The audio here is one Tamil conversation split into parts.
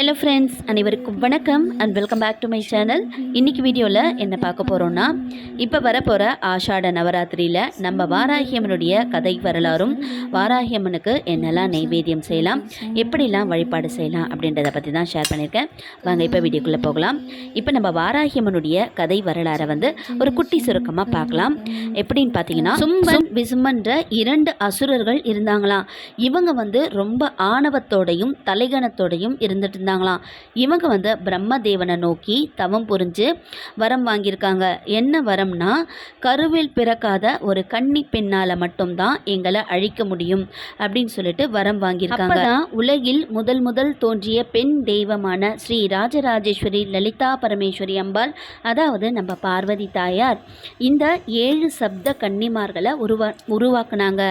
ஹலோ ஃப்ரெண்ட்ஸ் அனைவருக்கும் வணக்கம் and welcome back to my channel இன்றைக்கி வீடியோவில் என்ன பார்க்க போகிறோன்னா இப்போ வரப்போகிற ஆஷாட நவராத்திரியில் நம்ம வாராகியம்மனுடைய கதை வரலாறும் வாராகியம்மனுக்கு என்னெல்லாம் நைவேத்தியம் செய்யலாம் எப்படிலாம் வழிபாடு செய்யலாம் அப்படின்றத பற்றி தான் ஷேர் பண்ணியிருக்கேன். வாங்க இப்போ வீடியோக்குள்ளே போகலாம். இப்போ நம்ம வாராகியம்மனுடைய கதை வரலாறை வந்து ஒரு குட்டி சுருக்கமாக பார்க்கலாம். எப்படின்னு பார்த்தீங்கன்னா சும்பன் விசும்பன்ற இரண்டு அசுரர்கள் இருந்தாங்களாம். இவங்க வந்து ரொம்ப ஆணவத்தோடையும் தலைகணத்தோடையும் இருந்துட்டு இருந்தாங்களாம் இவங்க வந்து பிரம்மதேவனை நோக்கி தவம் புரிஞ்சு வரம் வாங்கியிருக்காங்க. என்ன வரம்னா கருவில் பிறக்காத ஒரு கன்னி பெண்ணால் மட்டும்தான் எங்களை அழிக்க முடியும் அப்படின்னு சொல்லிட்டு வரம் வாங்கியிருக்காங்க. உலகில் முதல் முதல் தோன்றிய பெண் தெய்வமான ஸ்ரீ ராஜராஜேஸ்வரி லலிதா பரமேஸ்வரி அம்பாள் அதாவது நம்ம பார்வதி தாயார் இந்த ஏழு சப்த கன்னிமார்களை உருவா உருவாக்குனாங்க.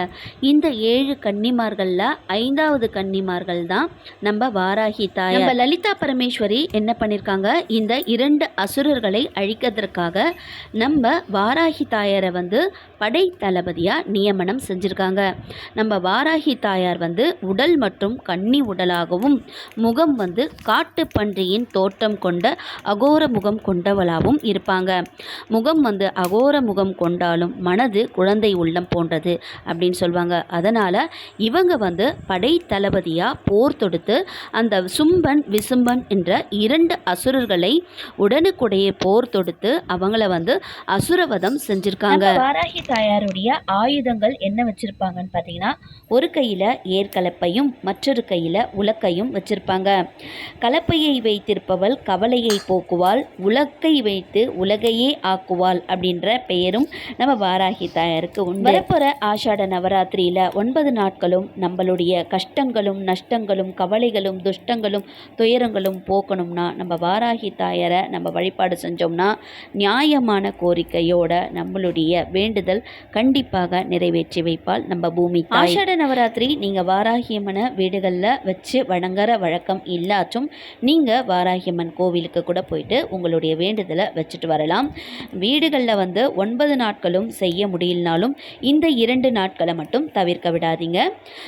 இந்த ஏழு கன்னிமார்களில் ஐந்தாவது கன்னிமார்கள் தான் நம்ம வாராகி தாயார். நம்ம லலிதா பரமேஸ்வரி என்ன பண்ணியிருக்காங்க இந்த இரண்டு அசுரர்களை அழிக்கிறதுக்காக நம்ம வாராகி தாயாரை வந்து படை தளபதியாக நியமனம் செஞ்சுருக்காங்க. நம்ம வாராகி தாயார் வந்து உடல் மற்றும் கன்னி உடலாகவும் முகம் வந்து காட்டு பன்றியின் தோற்றம் கொண்ட அகோர முகம் கொண்டவளாகவும் இருப்பாங்க. முகம் வந்து அகோர முகம் கொண்டாலும் மனது குழந்தை உள்ளம் போன்றது அப்படின்னு சொல்லுவாங்க அதனால் இவங்க வந்து படை தளபதியாக போர் தொடுத்து அந்த சும்பன் விசும்பன் என்ற இரண்டு அசுரர்களை உடனுக்குடைய போர் தொடுத்து அவங்கள வந்து அசுரவதம் செஞ்சிருக்காங்க. வாராகி தாயாருடைய ஆயுதங்கள் என்ன வச்சிருப்பாங்கன்னு பார்த்தீங்கன்னா ஒரு கையில் ஏற்கலப்பையும் மற்றொரு கையில் உலக்கையும் வச்சிருப்பாங்க. கலப்பையை வைத்திருப்பவள் கவலையை போக்குவாள் உலக்கை வைத்து உலகையே ஆக்குவாள் அப்படின்ற பெயரும் நம்ம வாராகி தாயாருக்கு உண்டு. வரப்போகிற ஆஷாட நவராத்திரியில் ஒன்பது நாட்களும் நம்மளுடைய கஷ்டங்களும் நஷ்டங்களும் கவலைகளும் துஷ்டங்களும் துயரங்களும் போக்கணும்னா நம்ம வாராகி தாயாரை நம்ம வழிபாடு செஞ்சோம்னா நியாயமான கோரிக்கையோட நம்மளுடைய வேண்டுதல் கண்டிப்பாக நிறைவேற்றி வைப்பால் நம்ம பூமி ஆஷாட நவராத்திரி நீங்கள் வாராகியம்மனை வீடுகளில் வச்சு வணங்குற வழக்கம் இல்லாச்சும் நீங்கள் வாராகியம்மன் கோவிலுக்கு கூட போயிட்டு உங்களுடைய வேண்டுதலை வச்சுட்டு வரலாம். வீடுகளில் வந்து ஒன்பது நாட்களும் செய்ய முடியலனாலும் இந்த இரண்டு நாட்களை மட்டும் தவிர்க்க விடாதீங்க.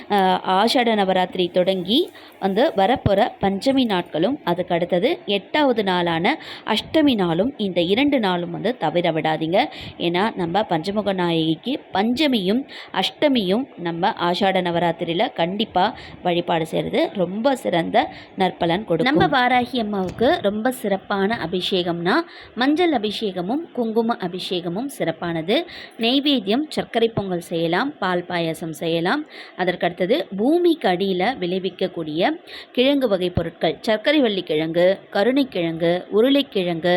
ஆஹ் ஆஷாட நவராத்திரி தொடங்கி வந்து வரப்போகிற பஞ்சமி நாட்களும் அதுக்கு அடுத்தது எட்டாவது நாளான அஷ்டமி நாளும் இந்த இரண்டு நாளும் வந்து தவிர விடாதீங்க. ஏன்னா நம்ம பஞ்சமுக நாயகிக்கு பஞ்சமியும் அஷ்டமியும் நம்ம ஆஷாட நவராத்திரியில் கண்டிப்பாக வழிபாடு செய்கிறது ரொம்ப சிறந்த நற்பலன் கொடுக்கும். நம்ம வாராகி அம்மாவுக்கு ரொம்ப சிறப்பான அபிஷேகம்னா மஞ்சள் அபிஷேகமும் குங்கும அபிஷேகமும் சிறப்பானது. நெய்வேத்தியம் சர்க்கரை பொங்கல் செய்யலாம் பால் பாயாசம் செய்யலாம். அதற்கடுத்தது பூமிக்கு அடியில் விளைவிக்கக்கூடிய கிழங்கு வகை பொருட்கள் சர்க்கரை வள்ளி கிழங்கு கருணைக்கிழங்கு உருளைக்கிழங்கு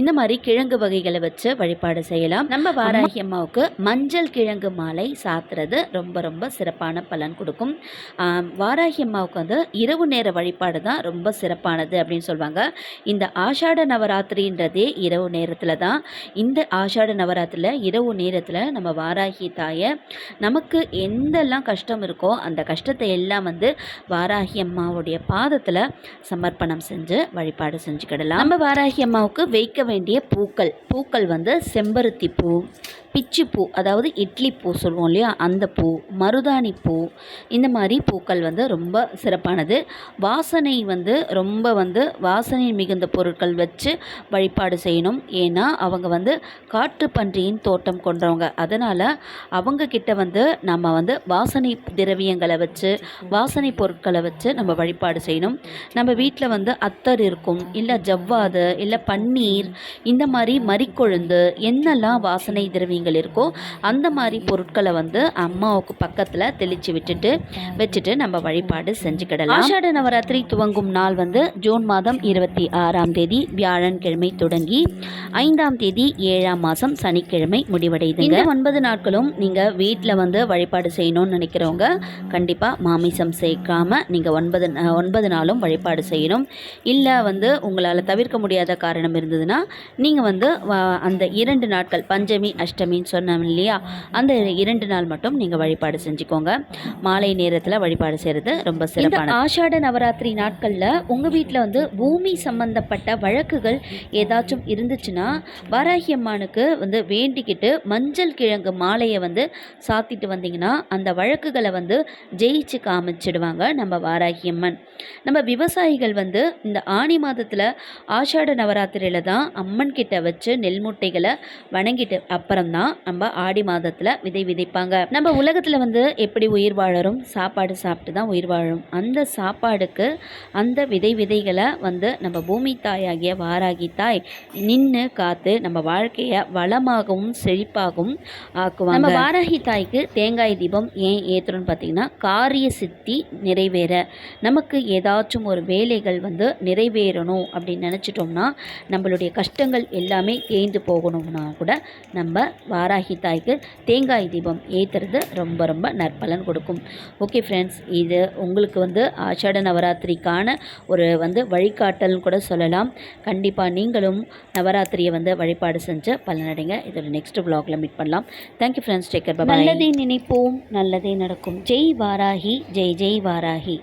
இந்த மாதிரி கிழங்கு வகைகளை வச்சு வழிபாடு செய்யலாம். நம்ம வாராகி அம்மாவுக்கு மஞ்சள் கிழங்கு மாலை சாத்துறது ரொம்ப ரொம்ப சிறப்பான பலன் கொடுக்கும். வாராகி அம்மாவுக்கு வந்து இரவு நேர வழிபாடு தான் ரொம்ப சிறப்பானது அப்படின்னு சொல்லுவாங்க இந்த ஆஷாட நவராத்திரின்றதே இரவு நேரத்தில் தான். இந்த ஆஷாட நவராத்திரியில் இரவு நேரத்தில் நம்ம வாராகி தாயை நமக்கு எந்தெல்லாம் கஷ்டம் இருக்கோ அந்த கஷ்டத்தை எல்லாம் வந்து வாராகி அம்மாவுடைய பாதத்தில் சமர்ப்பணம் செஞ்சு வழிபாடு செஞ்சுக்கிடலாம். நம்ம வாராகி அம்மாவுக்கு வைக்க வேண்டிய பூக்கள். பூக்கள் வந்து செம்பருத்தி பூ பிச்சுப்பூ அதாவது இட்லி பூ சொல்லுவோம் இல்லையா? அந்த பூ மருதாணி பூ இந்த மாதிரி பூக்கள் வந்து ரொம்ப சிறப்பானது. வாசனை வந்து ரொம்ப வந்து வாசனை மிகுந்த பொருட்கள் வச்சு வழிபாடு செய்யணும். ஏன்னா அவங்க வந்து காற்று பன்றியின் தோட்டம் கொண்டவங்க. அதனால் அவங்க கிட்ட வந்து நம்ம வந்து வாசனை திரவியங்களை வச்சு வாசனை பொருட்களை வச்சு நம்ம வழிபாடு செய்யணும். நம்ம வீட்டில் வந்து அத்தர் இருக்கும் இல்லை ஜவ்வாது இல்லை பன்னீர் இந்த மாதிரி மறிக்கொழுந்து என்னெல்லாம் வாசனை திரவியங்கள் இருக்கோ அந்த மாதிரி பொருட்களை வந்து அம்மாவுக்கு பக்கத்தில் தெளித்து விட்டுட்டு வச்சுட்டு நம்ம வழிபாடு செஞ்சுக்கிடலாம். ஆஷாட நவராத்திரி துவங்கும் நாள் வந்து ஜூன் மாதம் இருபத்தி ஆறாம் தேதி வியாழன்கிழமை தொடங்கி ஐந்தாம் தேதி ஏழாம் மாதம் சனிக்கிழமை முடிவடையுது இந்த ஒன்பது நாட்களும் நீங்கள் வீட்டில் வந்து வழிபாடு செய்யணும்னு நினைக்கிறவங்க கண்டிப்பாக மாமிசம் சேர்க்காம நீங்கள் ஒன்பது ஒன்பது நாளும் வழிபாடு செய்யணும். இல்லை வந்து உங்களால் தவிர்க்க முடியாத காரணம் இருந்ததுன்னா நீங்கள் வந்து அந்த இரண்டு நாட்கள் பஞ்சமி அஷ்டமி பௌர்ணமின்னு சொன்னோம் இல்லையா? அந்த இரண்டு நாள் மட்டும் நீங்கள் வழிபாடு செஞ்சுக்கோங்க. மாலை நேரத்தில் வழிபாடு செய்கிறது ரொம்ப சிறப்பான ஆஷாட நவராத்திரி நாட்களில் உங்கள் வீட்டில் வந்து பூமி சம்பந்தப்பட்ட வழக்குகள் ஏதாச்சும் இருந்துச்சுன்னா வாராகி அம்மானுக்கு வந்து வேண்டிக்கிட்டு மஞ்சள் கிழங்கு மாலையை வந்து சாத்திட்டு வந்தீங்கன்னா அந்த வழக்குகளை வந்து ஜெயிச்சு காமிச்சிடுவாங்க நம்ம வாராகி அம்மன். நம்ம விவசாயிகள் வந்து இந்த ஆனி மாதத்தில் ஆஷாட நவராத்திரியில் தான் அம்மன் கிட்ட வச்சு நெல் மூட்டைகளை வணங்கிட்டு அப்புறம்தான் நம்ம ஆடி மாதத்தில் விதை விதைப்பாங்க. நம்ம உலகத்தில் வந்து எப்படி உயிர் வாழறோம்? சாப்பாடு சாப்பிட்டு தான் உயிர் வாழும். அந்த சாப்பாடுக்கு அந்த விதை விதைகளை வந்து நம்ம பூமி தாயாகிய வாராகி தாய் நின்று காத்து நம்ம வாழ்க்கையை வளமாகவும் செழிப்பாகவும் ஆக்குவாங்க. நம்ம வாராகி தாய்க்கு தேங்காய் தீபம் ஏன் ஏற்றுறோம்னு பார்த்தீங்கன்னா காரிய சித்தி நிறைவேற. நமக்கு ஏதாச்சும் ஒரு வேலைகள் வந்து நிறைவேறணும் அப்படின்னு நினச்சிட்டோம்னா நம்மளுடைய கஷ்டங்கள் எல்லாமே தேய்ந்து போகணும்னா கூட நம்ம வாராகி தாய்க்கு தேங்காய் தீபம் ஏற்றுறது ரொம்ப ரொம்ப நற்பலன் கொடுக்கும். ஓகே ஃப்ரெண்ட்ஸ் இது உங்களுக்கு வந்து ஆஷாட நவராத்திரிக்கான ஒரு வந்து வழிகாட்டல்னு கூட சொல்லலாம். கண்டிப்பாக நீங்களும் நவராத்திரியை வந்து வழிபாடு செஞ்சு பலனடைங்க இதோட நெக்ஸ்ட் vlogல மீட் பண்ணலாம். தேங்க்யூ ஃப்ரெண்ட்ஸ் டேக்கர் நல்லதே நினைப்போம். நல்லதே நடக்கும். ஜெய் வாராகி. ஜெய் ஜெய் வாராகி.